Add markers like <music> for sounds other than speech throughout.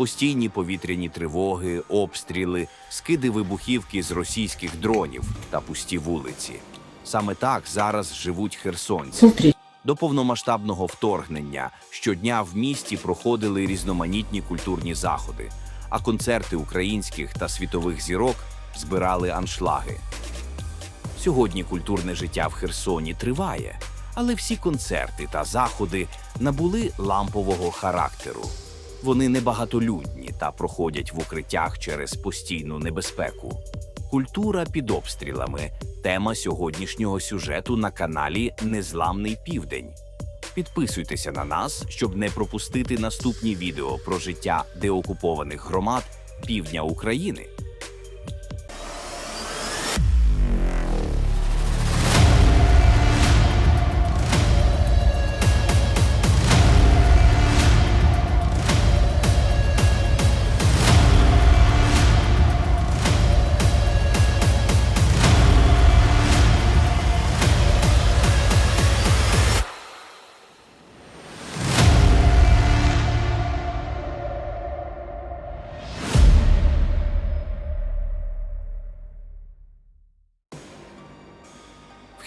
Постійні повітряні тривоги, обстріли, скиди вибухівки з російських дронів та пусті вулиці. Саме так зараз живуть херсонці. До повномасштабного вторгнення щодня в місті проходили різноманітні культурні заходи, а концерти українських та світових зірок збирали аншлаги. Сьогодні культурне життя в Херсоні триває, але всі концерти та заходи набули лампового характеру. Вони небагатолюдні та проходять в укриттях через постійну небезпеку. Культура під обстрілами тема сьогоднішнього сюжету на каналі Незламний Південь. Підписуйтеся на нас, щоб не пропустити наступні відео про життя деокупованих громад півдня України.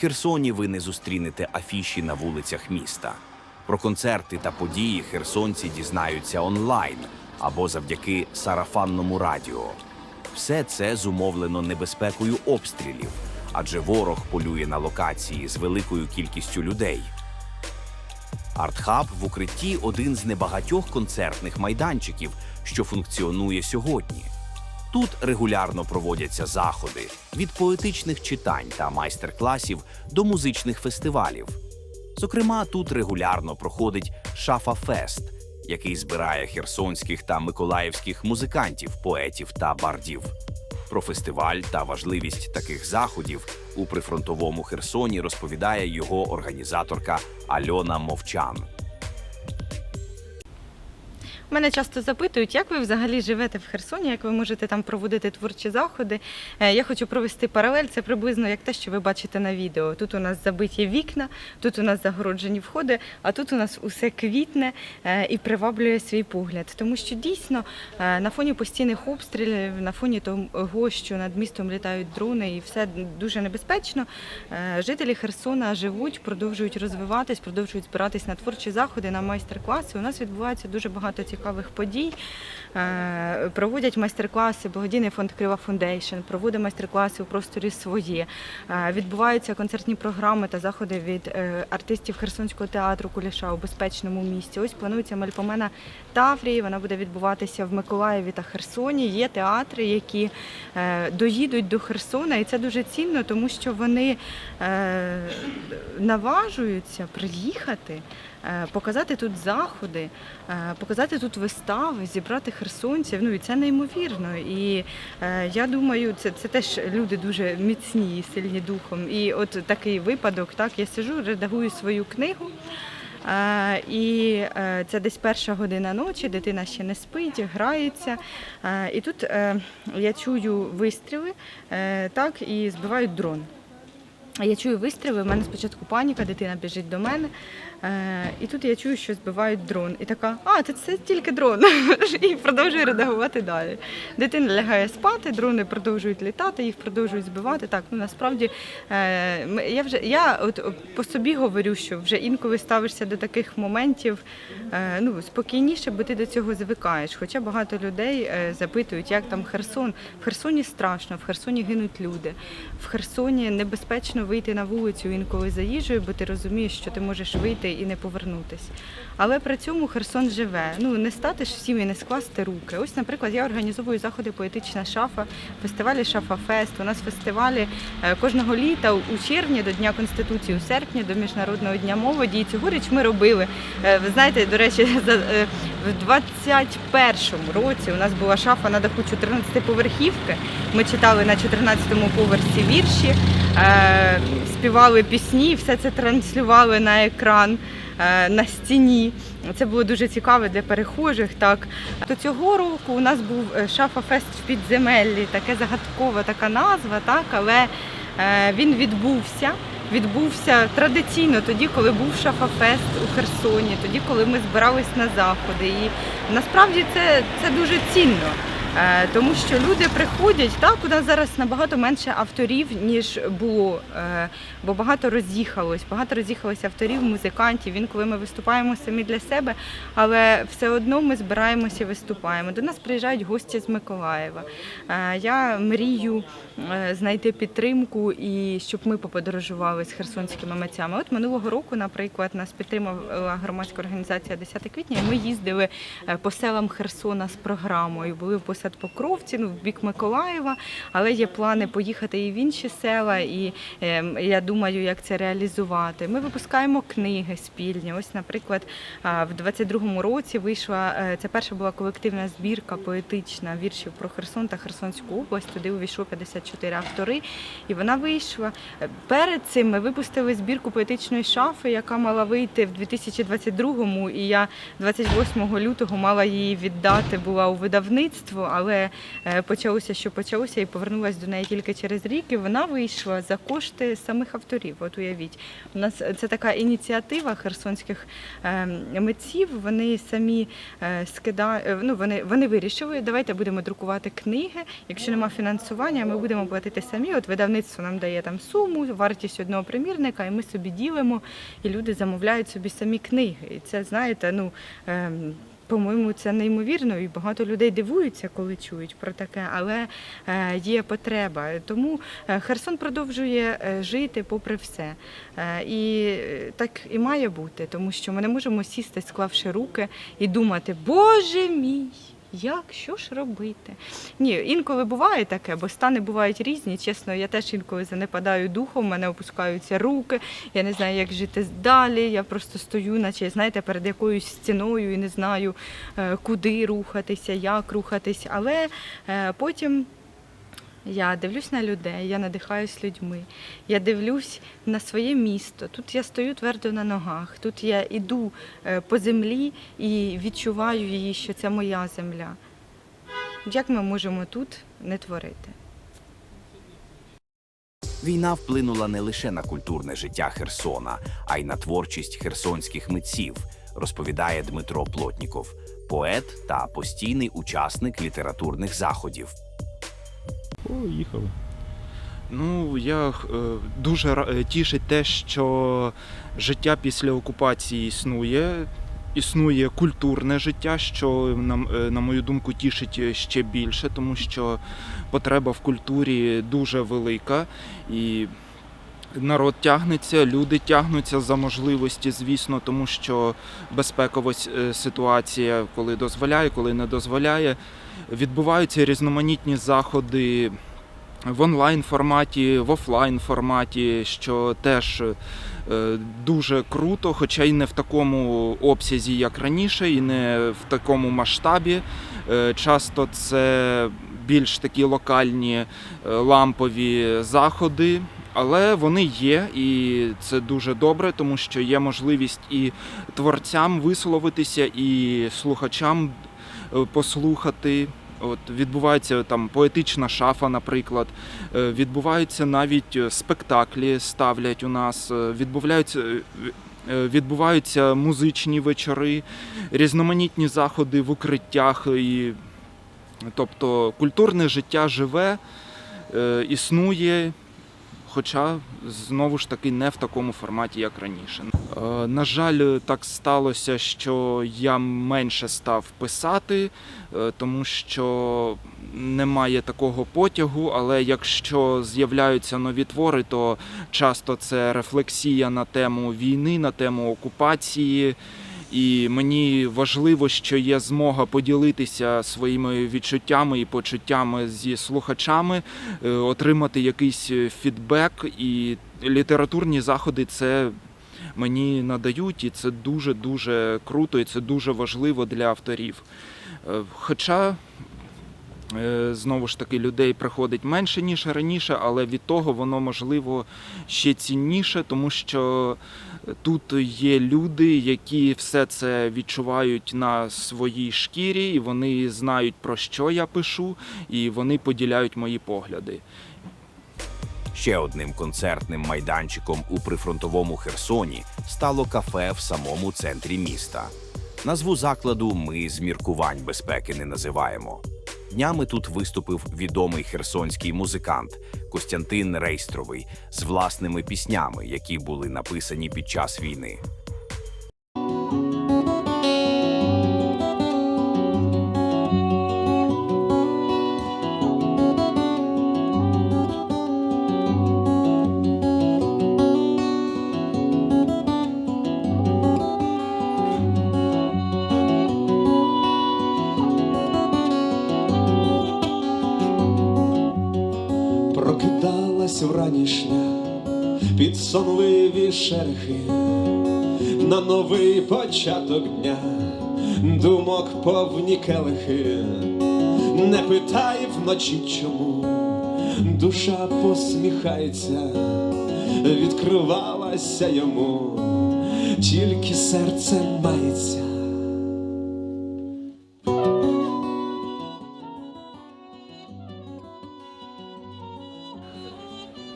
Херсоні ви не зустрінете афіші на вулицях міста. Про концерти та події херсонці дізнаються онлайн або завдяки сарафанному радіо. Все це зумовлено небезпекою обстрілів, адже ворог полює на локації з великою кількістю людей. Артхаб в укритті один з небагатьох концертних майданчиків, що функціонує сьогодні. Тут регулярно проводяться заходи від поетичних читань та майстер-класів до музичних фестивалів. Зокрема, тут регулярно проходить Шафа Фест, який збирає херсонських та миколаївських музикантів, поетів та бардів. Про фестиваль та важливість таких заходів у прифронтовому Херсоні розповідає його організаторка Альона Мовчан. Мене часто запитують, як ви взагалі живете в Херсоні, як ви можете там проводити творчі заходи. Е, Я хочу провести паралель. Це приблизно як те, що ви бачите на відео. Тут у нас забиті вікна, тут у нас загороджені входи, а тут у нас усе квітне е, і приваблює свій погляд. Тому що дійсно е, на фоні постійних обстрілів, на фоні того, що над містом літають дрони, і все дуже небезпечно. Жителі Херсона живуть, продовжують розвиватись, продовжують збиратись на творчі заходи, на майстер-класи. У нас відбувається дуже багато цікавих подій. Е, Проводять майстер-класи, благодійний фонд Крива Фундейшн, проводить майстер-класи у просторі своє. Е, Відбуваються концертні програми та заходи від е, артистів Херсонського театру Куліша у безпечному місці. Ось планується мельпомена Таврії. Вона буде відбуватися в Миколаєві та Херсоні. Є театри, які доїдуть до Херсона, і це дуже цінно, тому що вони наважуються приїхати. Е, Показати тут заходи, е, показати тут вистави, зібрати херсонців. Ну і це неймовірно. І е, я думаю, це, це теж люди дуже міцні і сильні духом. І от такий випадок, так я сижу, редагую свою книгу. І це десь перша година ночі, дитина ще не спить, грається. І тут я чую вистріли, так, і збивають дрон. Я чую вистріли, в мене спочатку паніка, дитина біжить до мене. Е, і тут я чую, що збивають дрон. І така, а, це, це тільки дрон. <laughs> і продовжую редагувати далі. Дитина лягає спати, дрони продовжують літати, їх продовжують збивати. Так, ну насправді е, я вже я от по собі говорю, що вже інколи ставишся до таких моментів е, ну, спокійніше, бо ти до цього звикаєш. Хоча багато людей запитують, як там Херсон. В Херсоні страшно, в Херсоні гинуть люди. В Херсоні небезпечно вийти на вулицю інколи за їжею, бо ти розумієш, що ти можеш вийти і не повернутись. Але при цьому Херсон живе. Ну не стати ж всім і не скласти руки. Ось, наприклад, я організовую заходи поетична шафа, фестивалі Шафа Фест. У нас фестивалі е, кожного літа у червні до Дня Конституції, у серпні до Міжнародного дня молоді. І цьогоріч ми робили. Е, Ви знаєте, до речі, <laughs> за- е, в 21-му році у нас була шафа на даху 14-поверхівки. Ми читали на 14-му поверсі вірші, е, співали пісні, все це транслювали на екран. е, На стіні це було дуже цікаво для перехожих. Так то цього року у нас був е, Шафа Фест в підземеллі, таке загадкова така назва, так але він відбувся. Відбувся традиційно тоді, коли був Шафафест у Херсоні, тоді, коли ми збирались на заходи. І насправді це, це дуже цінно. Е, Тому що люди приходять, так, у нас зараз набагато менше авторів, ніж було, е, бо багато роз'їхалось, багато роз'їхалось авторів, музикантів. Інколи ми виступаємо самі для себе, але все одно ми збираємося і виступаємо. До нас приїжджають гості з Миколаєва. Е, Я мрію знайти підтримку і щоб ми поподорожували з херсонськими митцями. От минулого року, наприклад, нас підтримала громадська організація 10 квітня, і ми їздили по селам Херсона з програмою. Були в посад Покровці, ну, в бік Миколаєва, але є плани поїхати і в інші села, і е, я думаю, як це реалізувати. Ми випускаємо книги спільні. Ось, наприклад, в 22-му році вийшла це перша була колективна збірка поетична віршів про Херсон та Херсонську область. Туди увійшло 54 автори, і вона вийшла. Е, Перед цим ми випустили збірку поетичної шафи, яка мала вийти в 2022-му, і я 28 лютого мала її віддати. Була у видавництво, але е, почалося, що почалося, і повернулася до неї тільки через рік. І вона вийшла за кошти самих авторів. От уявіть, у нас це така ініціатива херсонських е, митців. Вони самі е, скидають, ну вони, вони вирішили, давайте будемо друкувати книги. Якщо нема фінансування, ми будемо платити самі. От видавництво нам дає там суму, вартість одного примірника, і ми собі ділимо, і люди замовляють собі самі книги. І це знаєте, ну. По-моєму, це неймовірно, і багато людей дивуються, коли чують про таке, але е, є потреба. Тому е, Херсон продовжує е, жити попри все. І так і має бути, тому що ми не можемо сісти, склавши руки, і думати, Боже мій! Як що ж робити? Ні, інколи буває таке, бо стани бувають різні. Чесно, я теж інколи занепадаю духом, в мене опускаються руки. Я не знаю, як жити далі. Я просто стою, наче знаєте, перед якоюсь стіною і не знаю, е, куди рухатися, як рухатись. Але е, потім. Я дивлюсь на людей, я надихаюсь людьми. Я дивлюсь на своє місто. Тут я стою твердо на ногах. Тут я іду е, по землі і відчуваю її, що це моя земля. Як ми можемо тут не творити? Війна вплинула не лише на культурне життя Херсона, а й на творчість херсонських митців, розповідає Дмитро Плотніков, поет та постійний учасник літературних заходів. Поїхали. Ну, я е, дуже е, тішить те, що життя після окупації існує. Існує культурне життя, що на, е, на мою думку тішить е, ще більше, тому що потреба в культурі дуже велика і народ тягнеться, люди тягнуться за можливості, звісно, тому що безпекова е, ситуація, коли дозволяє, коли не дозволяє. Відбуваються різноманітні заходи в онлайн форматі, в офлайн форматі, що теж е, дуже круто, хоча й не в такому обсязі, як раніше, і не в такому масштабі. Е, Часто це більш такі локальні лампові заходи. Але вони є, і це дуже добре, тому що є можливість і творцям висловитися, і слухачам е, послухати. От відбувається там поетична шафа, наприклад. Е, Відбуваються навіть е, спектаклі, ставлять у нас. Відбуваються, відбуваються музичні вечори, різноманітні заходи в укриттях. І, тобто культурне життя живе, існує. Хоча знову ж таки не в такому форматі, як раніше. Е, На жаль, так сталося, що я менше став писати, е, тому що немає такого потягу. Але якщо з'являються нові твори, то часто це рефлексія на тему війни, на тему окупації. І мені важливо, що є змога поділитися своїми відчуттями і почуттями зі слухачами, е, отримати якийсь е, фідбек. І літературні заходи це мені надають, і це дуже дуже круто, і це дуже важливо для авторів. Е, Хоча. Знову ж таки, людей приходить менше, ніж раніше, але від того воно можливо ще цінніше, тому що Тут є люди, які все це відчувають на своїй шкірі, і вони знають про що я пишу, і вони поділяють мої погляди. Ще одним концертним майданчиком у прифронтовому Херсоні стало кафе в самому центрі міста. Назву закладу ми з міркувань безпеки не називаємо. Днями тут виступив відомий херсонський музикант Костянтин Рейстровий з власними піснями, які були написані під час війни. Прокидалась вранішня під сонливі шерхи на новий початок дня, думок повні келихи, не питай вночі чому, душа посміхається, відкривалася йому, тільки серце мається.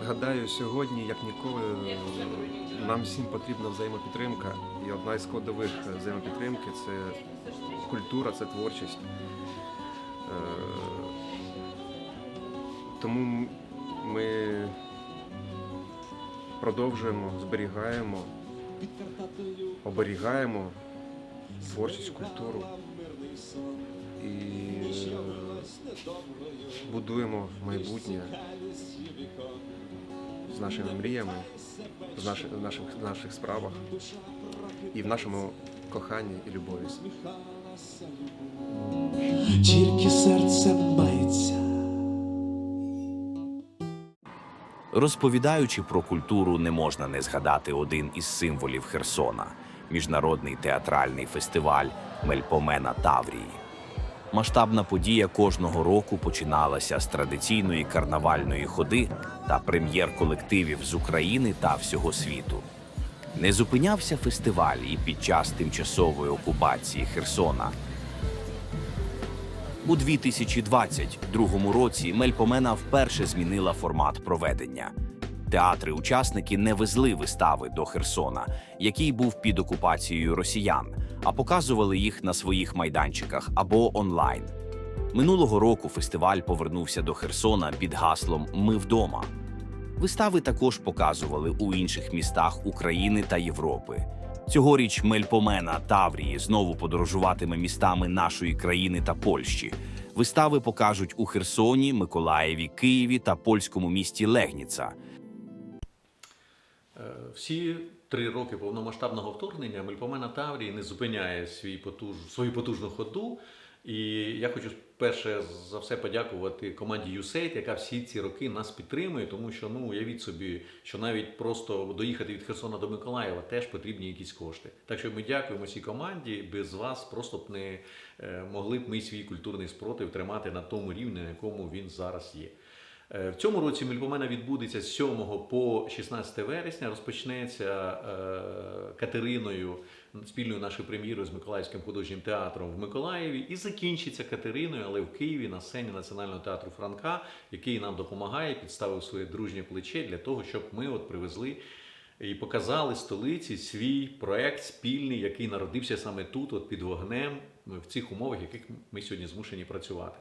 Гадаю, сьогодні, як ніколи, нам всім потрібна взаємопідтримка. І одна із складових взаємопідтримки це культура, це творчість. Е, Тому ми продовжуємо, зберігаємо, оберігаємо творчість, культуру і е, будуємо майбутнє з нашими мріями, з наших, наших, наших справах і в нашому коханні і любові. Тільки серце мається. Розповідаючи про культуру, не можна не згадати один із символів Херсона міжнародний театральний фестиваль Мельпомена Таврії. Масштабна подія кожного року починалася з традиційної карнавальної ходи та прем'єр колективів з України та всього світу. Не зупинявся фестиваль і під час тимчасової окупації Херсона. У 2022 році Мельпомена вперше змінила формат проведення. Театри-учасники не везли вистави до Херсона, який був під окупацією росіян, а показували їх на своїх майданчиках або онлайн. Минулого року фестиваль повернувся до Херсона під гаслом Ми вдома. Вистави також показували у інших містах України та Європи. Цьогоріч Мельпомена Таврії знову подорожуватиме містами нашої країни та Польщі. Вистави покажуть у Херсоні, Миколаєві, Києві та польському місті Легніца. Е, Всі три роки повномасштабного вторгнення Мельпомена Таврії не зупиняє свій потуж, свою потужну ходу. І я хочу перше за все подякувати команді USAID, яка всі ці роки нас підтримує, тому що ну уявіть собі, що навіть просто доїхати від Херсона до Миколаєва теж потрібні якісь кошти. Так що ми дякуємо цій команді. Без вас просто б не е, могли б ми свій культурний спротив тримати на тому рівні, на якому він зараз є. Е, В цьому році Мельпомена відбудеться з 7 по 16 вересня. Розпочнеться е, Катериною спільною нашою прем'єрою з Миколаївським художнім театром в Миколаєві і закінчиться Катериною, але в Києві на сцені Національного театру Франка, який нам допомагає, підставив своє дружнє плече для того, щоб ми от привезли. І показали столиці свій проект спільний, який народився саме тут, от під вогнем, в цих умовах, в яких ми сьогодні змушені працювати.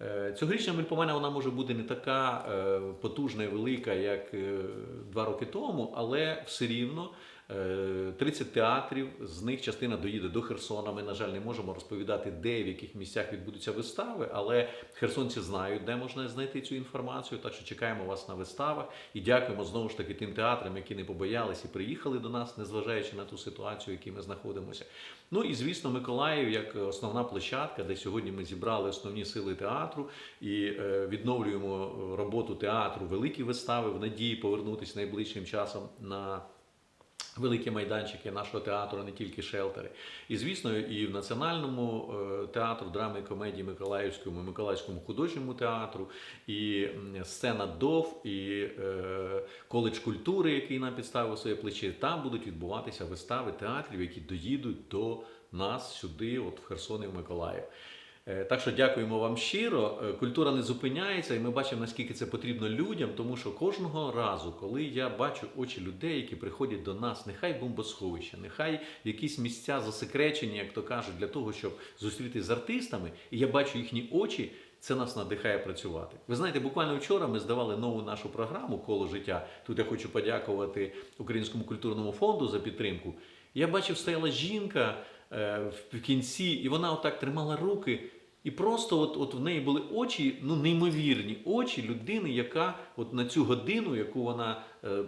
Е, Цьогорічна Мельпомена вона може бути не така е, потужна і велика, як е, два роки тому, але все рівно 30 театрів, з них частина доїде до Херсона. Ми, на жаль, не можемо розповідати, де і в яких місцях відбудуться вистави, але херсонці знають, де можна знайти цю інформацію. Так що чекаємо вас на виставах і дякуємо знову ж таки тим театрам, які не побоялись і приїхали до нас, незважаючи на ту ситуацію, в якій ми знаходимося. Ну і звісно, Миколаїв як основна площадка, де сьогодні ми зібрали основні сили театру і е, відновлюємо роботу театру, великі вистави в надії повернутися найближчим часом на. Великі майданчики нашого театру, не тільки шелтери. І звісно, і в Національному е, театру драми і комедії Миколаївському, Миколаївському художньому театру, і сцена ДОВ, і е, коледж культури, який нам підставив своє плече. Там будуть відбуватися вистави театрів, які доїдуть до нас сюди, от в Херсон і в Миколаїв. Е, Так що дякуємо вам щиро. Е, Культура не зупиняється, і ми бачимо, наскільки це потрібно людям, тому що кожного разу, коли я бачу очі людей, які приходять до нас, нехай бомбосховища, нехай якісь місця засекречені, як то кажуть, для того, щоб зустрітися з артистами, і я бачу їхні очі. Це нас надихає працювати. Ви знаєте, буквально вчора ми здавали нову нашу програму Коло життя. Тут я хочу подякувати Українському культурному фонду за підтримку. Я бачив, стояла жінка е, в кінці, і вона отак тримала руки. І просто от, от в неї були очі, ну неймовірні очі людини, яка от на цю годину, яку вона е,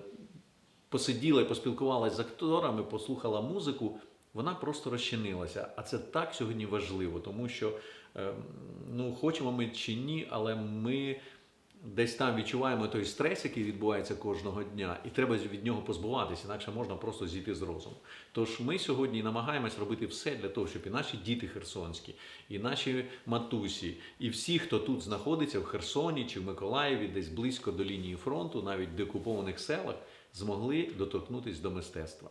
посиділа і поспілкувалася з акторами, послухала музику, вона просто розчинилася. А це так сьогодні важливо, тому що е, ну, хочемо ми чи ні, але ми десь там відчуваємо той стрес, який відбувається кожного дня, і треба від нього позбуватися, інакше можна просто зійти з розуму. Тож ми сьогодні намагаємось робити все для того, щоб і наші діти херсонські, і наші матусі, і всі, хто тут знаходиться в Херсоні чи в Миколаєві, десь близько до лінії фронту, навіть в деокупованих селах, змогли доторкнутися до мистецтва.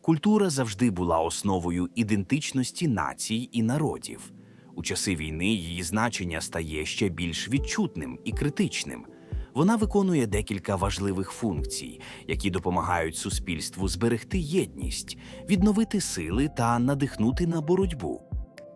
Культура завжди була основою ідентичності націй і народів. У часи війни її значення стає ще більш відчутним і критичним. Вона виконує декілька важливих функцій, які допомагають суспільству зберегти єдність, відновити сили та надихнути на боротьбу.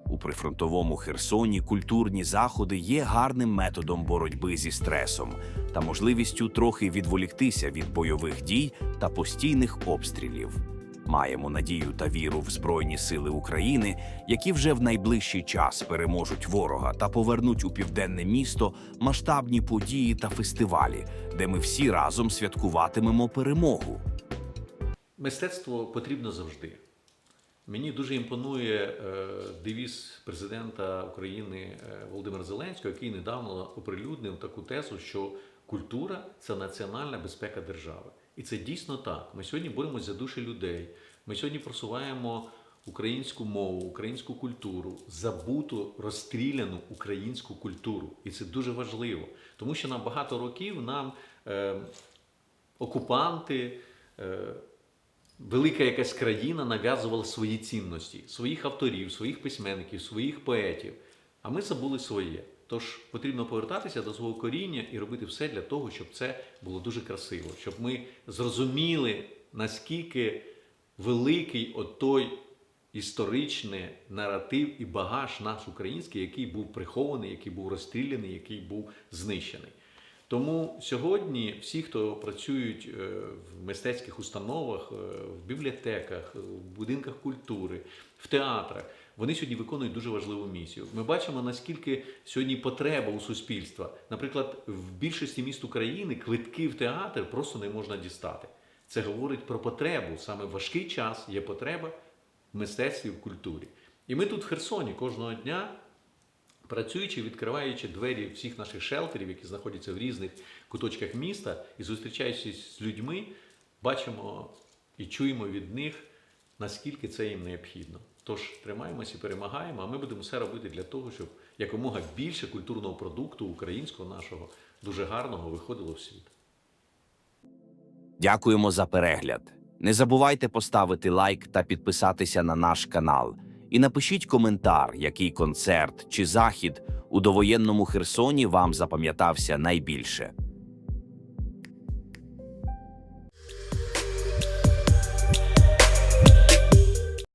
У прифронтовому Херсоні культурні заходи є гарним методом боротьби зі стресом та можливістю трохи відволіктися від бойових дій та постійних обстрілів. Маємо надію та віру в Збройні Сили України, які вже в найближчий час переможуть ворога та повернуть у південне місто масштабні події та фестивалі, де ми всі разом святкуватимемо перемогу. Мистецтво потрібно завжди. Мені дуже імпонує е, девіз президента України е, Володимира Зеленського, який недавно оприлюднив таку тезу, що культура це національна безпека держави. І це дійсно так. Ми сьогодні боремося за душі людей. Ми сьогодні просуваємо українську мову, українську культуру, забуту, розстріляну українську культуру. І це дуже важливо, тому що на багато років нам е, окупанти. Е, велика якась країна нав'язувала свої цінності, своїх авторів, своїх письменників, своїх поетів. А ми забули своє. Тож потрібно повертатися до свого коріння і робити все для того, щоб це було дуже красиво, щоб ми зрозуміли, наскільки великий отой історичний наратив і багаж наш український, який був прихований, який був розстріляний, який був знищений. Тому сьогодні всі, хто працюють е, в мистецьких установах, е, в бібліотеках, в будинках культури, в театрах, вони сьогодні виконують дуже важливу місію. Ми бачимо, наскільки сьогодні потреба у суспільства. Наприклад, в більшості міст України квитки в театр просто не можна дістати. Це говорить про потребу. Саме важкий час є потреба в мистецтві, в культурі. І ми тут в Херсоні кожного дня працюючи, відкриваючи двері всіх наших шелтерів, які знаходяться в різних куточках міста, і зустрічаючись з людьми, бачимо і чуємо від них, наскільки це їм необхідно. Тож тримаємося і перемагаємо, а ми будемо все робити для того, щоб якомога більше культурного продукту українського нашого дуже гарного виходило в світ. Дякуємо за перегляд. Не забувайте поставити лайк та підписатися на наш канал. І напишіть коментар, який концерт чи захід у довоєнному Херсоні вам запам'ятався найбільше.